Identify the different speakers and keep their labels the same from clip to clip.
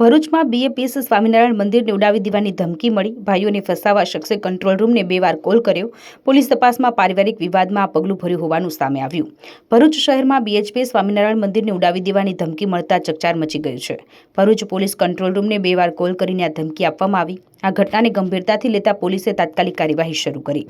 Speaker 1: ભરૂચમાં બીએપીએસ સ્વામિનારાયણ મંદિરને ઉડાવી દેવાની ધમકી મળી. ભાઈઓને ફસાવા શખ્સે કંટ્રોલ રૂમને બે વાર કોલ કર્યો. પોલીસ તપાસમાં પારિવારિક વિવાદમાં આ પગલું ભર્યું હોવાનું સામે આવ્યું. ભરૂચ શહેરમાં બીએચપી સ્વામિનારાયણ મંદિરને ઉડાવી દેવાની ધમકી મળતા ચકચાર મચી ગયું છે. ભરૂચ પોલીસ કંટ્રોલ રૂમને બે વાર કોલ કરીને આ ધમકી આપવામાં આવી. આ ઘટનાને ગંભીરતાથી લેતા પોલીસે તાત્કાલિક કાર્યવાહી શરૂ કરી.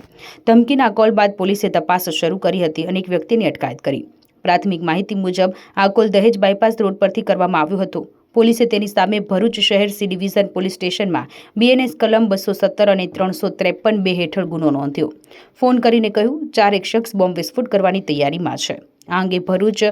Speaker 1: ધમકીના કોલ બાદ પોલીસે તપાસ શરૂ કરી હતી અને એક વ્યક્તિની અટકાયત કરી. પ્રાથમિક માહિતી મુજબ આ કોલ દહેજ બાયપાસ રોડ પરથી કરવામાં આવ્યો હતો. પોલીસે તેની સામે ભરૂચ શહેર સી ડિવિઝન પોલીસ સ્ટેશનમાં બીએનએસ કલમ બસો સત્તર અને ત્રણસો ત્રેપન બે હેઠળ ગુનો નોંધ્યો. ફોન કરીને કહ્યું, ચાર એક શખ્સ બોમ્બ વિસ્ફોટ કરવાની તૈયારીમાં છે. આ અંગે Bharuch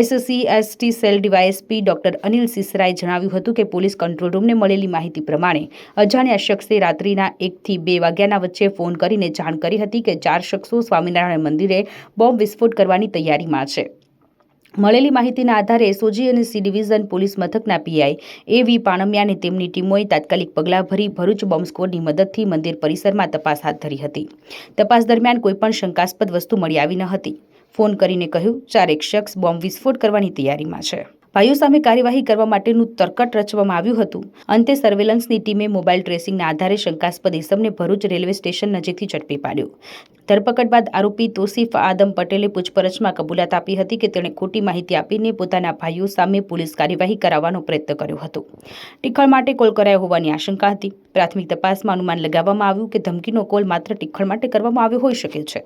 Speaker 1: SC, ST, cell DYSP doctor Anil સિસરાએ જણાવ્યું હતું કે પોલીસ કંટ્રોલ રૂમને મળેલી માહિતી પ્રમાણે અજાણ્યા શખ્સે રાત્રિના એકથી બે વાગ્યાના વચ્ચે ફોન કરીને જાણ કરી હતી કે ચાર શખ્સો સ્વામિનારાયણ મંદિરે બોમ્બ વિસ્ફોટ કરવાની તૈયારીમાં છે. મળેલી માહિતીના આધારે એસઓજી અને સી ડિવિઝન પોલીસ મથકના પીઆઈ એ વી પાણમિયા અને તેમની ટીમોએ તાત્કાલિક પગલાં ભરી ભરૂચ બોમ્બ સ્કોડની મદદથી મંદિર પરિસરમાં તપાસ હાથ ધરી હતી. તપાસ દરમિયાન કોઈપણ શંકાસ્પદ વસ્તુ મળી આવી ન હતી. ફોન કરીને કહ્યું, ચારેક શખ્સ બોમ્બ વિસ્ફોટ કરવાની તૈયારીમાં છે. ભાઈઓ સામે કાર્યવાહી કરવા માટેનું તરકટ રચવામાં આવ્યું હતું. અંતે સર્વેલન્સની ટીમે મોબાઈલ ટ્રેસિંગના આધારે શંકાસ્પદ ઇસમને ભરૂચ રેલવે સ્ટેશન નજીકથી ઝડપી પાડ્યો. ધરપકડ બાદ આરોપી તોસીફ આદમ પટેલે પૂછપરછમાં કબૂલાત આપી હતી કે તેણે ખોટી માહિતી આપીને પોતાના ભાઈઓ સામે પોલીસ કાર્યવાહી કરાવવાનો પ્રયત્ન કર્યો હતો ટીખળ માટે કોલ કરાયો હોવાની આશંકા હતી પ્રાથમિક તપાસમાં અનુમાન લગાવવામાં આવ્યું કે ધમકીનો કોલ માત્ર ટીખળ માટે કરવામાં આવ્યો હોઈ શકે છે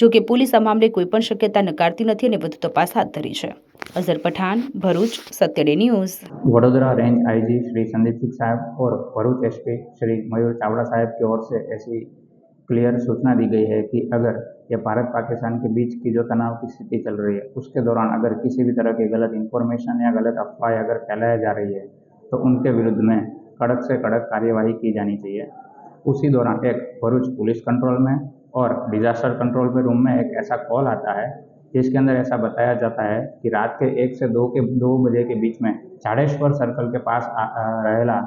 Speaker 1: જો કે પોલીસ આ મામલે કોઈપણ શક્યતા નકારતી નથી અને વધુ તપાસ હાથ ધરી છે Azhar Pathan Bharuch Satyaday news
Speaker 2: Vadodara range IG Shri Sandeep Singh साहब और भरूच एसपी श्री मयूर चावड़ा साहब की ओर से ऐसी क्लियर सूचना दी गई है कि अगर ये भारत पाकिस्तान के बीच की जो तनाव की स्थिति चल रही है, उसके दौरान अगर किसी भी तरह की गलत इन्फॉर्मेशन या गलत अफवाह अगर फैलाया जा रही है तो उनके विरुद्ध में कड़क से कड़क कार्यवाही की जानी चाहिए। उसी दौरान एक भरूच पुलिस कंट्रोल में और डिजास्टर कंट्रोल में रूम में एक ऐसा कॉल आता है, जिसके अंदर ऐसा बताया जाता है कि रात के एक से दो के, दो बजे के बीच में झाड़ेश्वर सर्कल के पास रहेला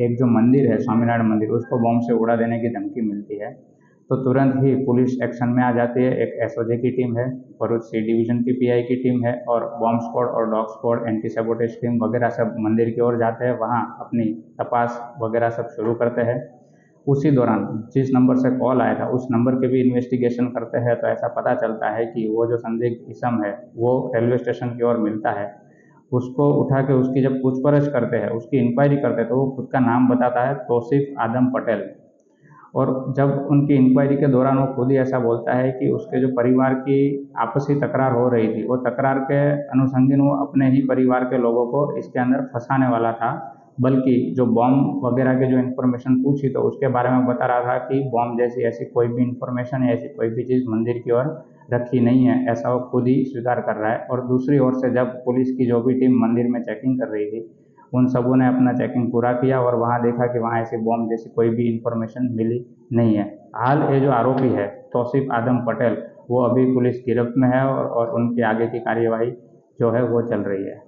Speaker 2: एक जो मंदिर है, स्वामीनारायण मंदिर, उसको बॉम्ब से उड़ा देने की धमकी मिलती है। तो तुरंत ही पुलिस एक्शन में आ जाती है। एक एसओजी की टीम है, भरूच सी डिवीज़न की पीआई की टीम है और बॉम्ब स्क्वाड और dog squad anti sabotage team वगैरह सब मंदिर की ओर जाते हैं। वहाँ अपनी तपास वगैरह सब शुरू करते हैं। उसी दौरान जिस नंबर से कॉल आया था, उस नंबर के भी इन्वेस्टिगेशन करते हैं। तो ऐसा पता चलता है कि वो जो संदिग्ध इसम है, वो रेलवे स्टेशन की ओर मिलता है। उसको उठा के उसकी जब पूछपरछ करते हैं, उसकी इंक्वायरी करते हैं तो वो खुद का नाम बताता है तोसिफ आदम पटेल। और जब उनकी इंक्वायरी के दौरान वो खुद ही ऐसा बोलता है कि उसके जो परिवार की आपसी तकरार हो रही थी, वो तकरार के अनुसंगीन वो अपने ही परिवार के लोगों को इसके अंदर फंसाने वाला था। बल्कि जो बॉम्ब वगैरह के जो इन्फॉर्मेशन पूछी तो उसके बारे में बता रहा था कि बॉम्ब जैसी ऐसी कोई भी इन्फॉर्मेशन या ऐसी कोई भी चीज़ मंदिर की ओर रखी नहीं है ऐसा वो खुद ही स्वीकार कर रहा है। और दूसरी ओर से जब पुलिस की जो भी टीम मंदिर में चेकिंग कर रही थी उन सबों ने अपना चेकिंग पूरा किया और वहाँ देखा कि वहाँ ऐसी बॉम्ब जैसी कोई भी इन्फॉर्मेशन मिली नहीं है। हाल ये जो आरोपी है तौसीफ आदम पटेल वो अभी पुलिस गिरफ्त में है और, और उनकी आगे की कार्यवाही जो है वो चल रही है।